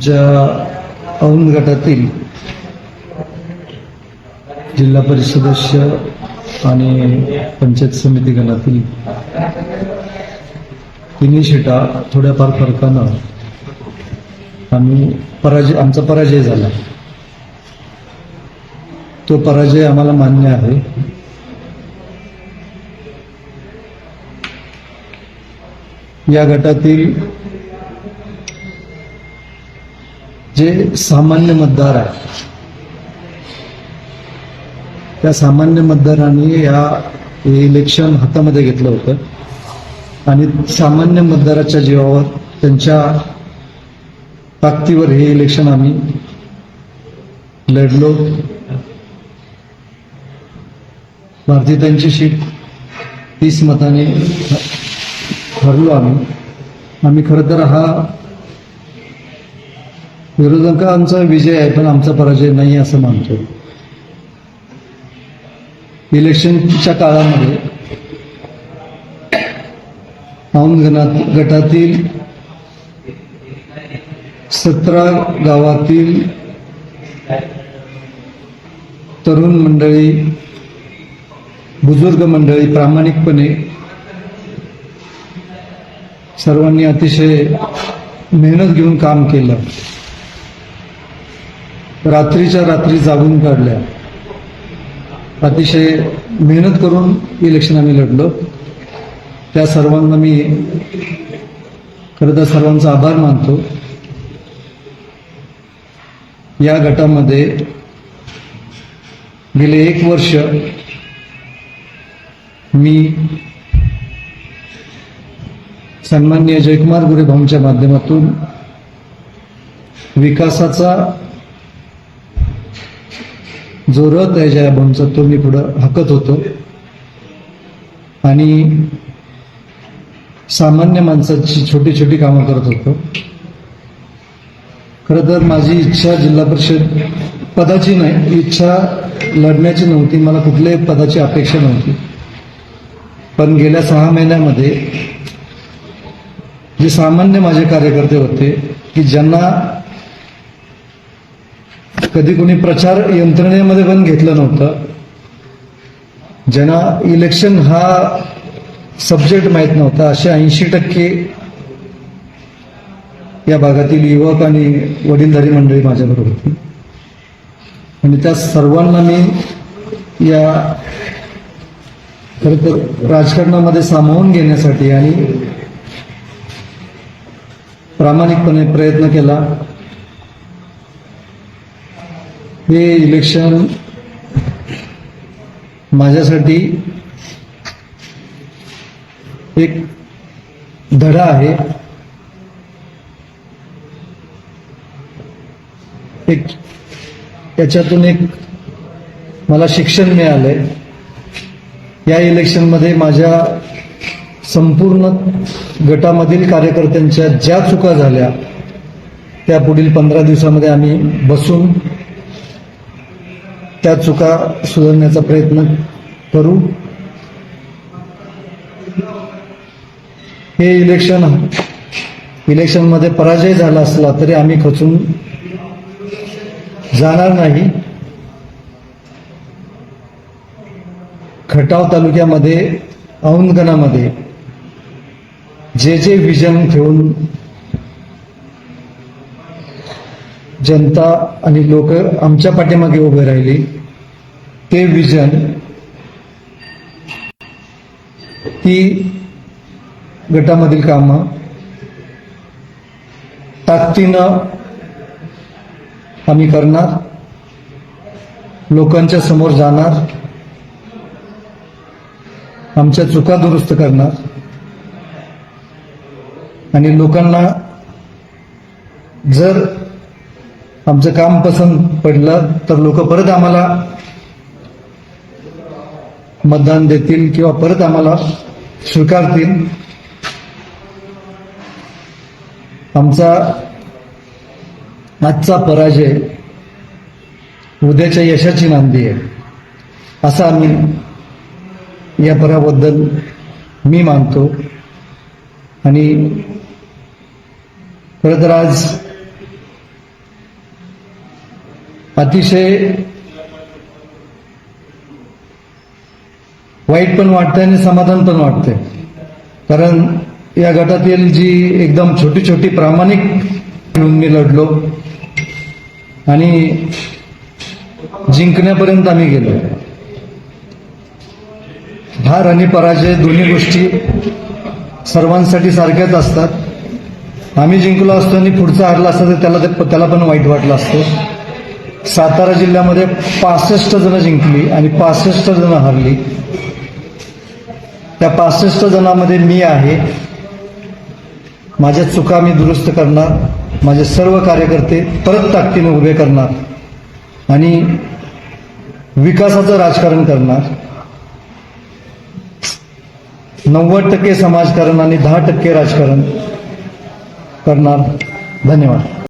आमच्या औंध गटातील जिल्हा परिषद सदस्य आणि पंचायत समिती गणातील तिन्ही शिटा थोड्याफार फरकानं आम्ही पराजय आमचा पराजय झाला. तो पराजय आम्हाला मान्य आहे. या गटातील जे सामान्य मतदार आहे त्या सामान्य मतदारांनी या हे इलेक्शन हातामध्ये घेतलं होतं. आणि सामान्य मतदाराच्या जीवावर त्यांच्या ताकदीवर हे इलेक्शन आम्ही लढलो. भारतीयांची शीट तीस मताने हरलो आम्ही. आम्ही खरं तर हा विरोधकांचा विजय आहे पण आमचा पराजय नाही असं मानतो. इलेक्शनच्या काळामध्ये औंध गटातील सतरा गावातील तरुण मंडळी बुजुर्ग मंडळी प्रामाणिकपणे सर्वांनी अतिशय मेहनत घेऊन काम केलं. रात्रीच्या रात्री जागून काढल्या. अतिशय मेहनत करून इलेक्शन आम्ही लढलो. त्या सर्वांना मी खरं तर सर्वांचा आभार मानतो. या गटामध्ये गेले एक वर्ष मी सन्माननीय जयकुमार गुरेभाऊंच्या माध्यमातून विकासाचा जो रथ आहे ज्या भाऊंचा तो मी पुढं हकत होतो. आणि सामान्य माणसाची छोटी छोटी कामं करत होतो. खरं तर माझी इच्छा जिल्हा परिषद पदाची नाही इच्छा लढण्याची नव्हती मला कुठल्याही पदाची अपेक्षा नव्हती. पण गेल्या सहा महिन्यामध्ये जे सामान्य माझे कार्यकर्ते होते की ज्यांना कधी कोणी प्रचार यंत्रणेमध्ये पण घेतलं नव्हतं. ज्यांना इलेक्शन हा सब्जेक्ट माहीत नव्हता असे ऐंशी टक्के या भागातील युवक आणि वडीलधारी मंडळी माझ्याबरोबर. होती आणि त्या सर्वांना मी या खरं तर राजकारणामध्ये सामावून घेण्यासाठी आणि प्रामाणिकपणे प्रयत्न केला. हे इलेक्शन माझ्यासाठी एक धडा आहे. एक याच्यातून एक मला शिक्षण मिळालंय. या इलेक्शनमध्ये माझ्या संपूर्ण गटामधील कार्यकर्त्यांच्या ज्या चुका झाल्या त्या पुढील पंधरा दिवसामध्ये आम्ही बसून त्या चुका सुधारण्याचा प्रयत्न करू. हे इलेक्शन इलेक्शनमध्ये पराजय झाला असला तरी आम्ही खचून जाणार नाही. खटाव तालुक्यामध्ये औंदगणामध्ये जे जे विजन ठेवून जनता आणि लोक आमच्या पाठीमागे उभे राहिली. ते विजन ती गटामधील कामं ताकदीनं आम्ही करणार. लोकांच्या समोर जाणार. आमच्या चुका दुरुस्त करणार. आणि लोकांना जर आमचं काम पसंत पडलं तर लोक परत आम्हाला मतदान देतील किंवा परत आम्हाला स्वीकारतील. आमचा आजचा पराजय उद्याच्या यशाची नांदी आहे. असं आम्ही या पराबद्दल मी मानतो. आणि खरं तर आज अतिशय वाईट पण वाटतंय आणि समाधान पण वाटतंय. कारण या गटातील जी एकदम छोटी छोटी प्रामाणिक म्हणून मी लढलो आणि जिंकण्यापर्यंत आम्ही गेलो. हार आणि पराजय दोन्ही गोष्टी सर्वांसाठी सारख्याच असतात. आम्ही जिंकलो असतो आणि पुढचा हारला असता तर त्याला त्याला पण वाईट वाटलं असतं. सातारा जिल्ह्यामध्ये पासष्ट जण जिंकली आणि पासष्ट जण हारली. त्या पासष्ट जणांमध्ये मी आहे. माझ्या चुका मी दुरुस्त करणार. माझे सर्व कार्यकर्ते परत ताकदीने उभे करणार. आणि विकासाचं राजकारण करणार. नव्वद टक्के समाजकारण आणि दहा टक्के राजकारण करणार. धन्यवाद.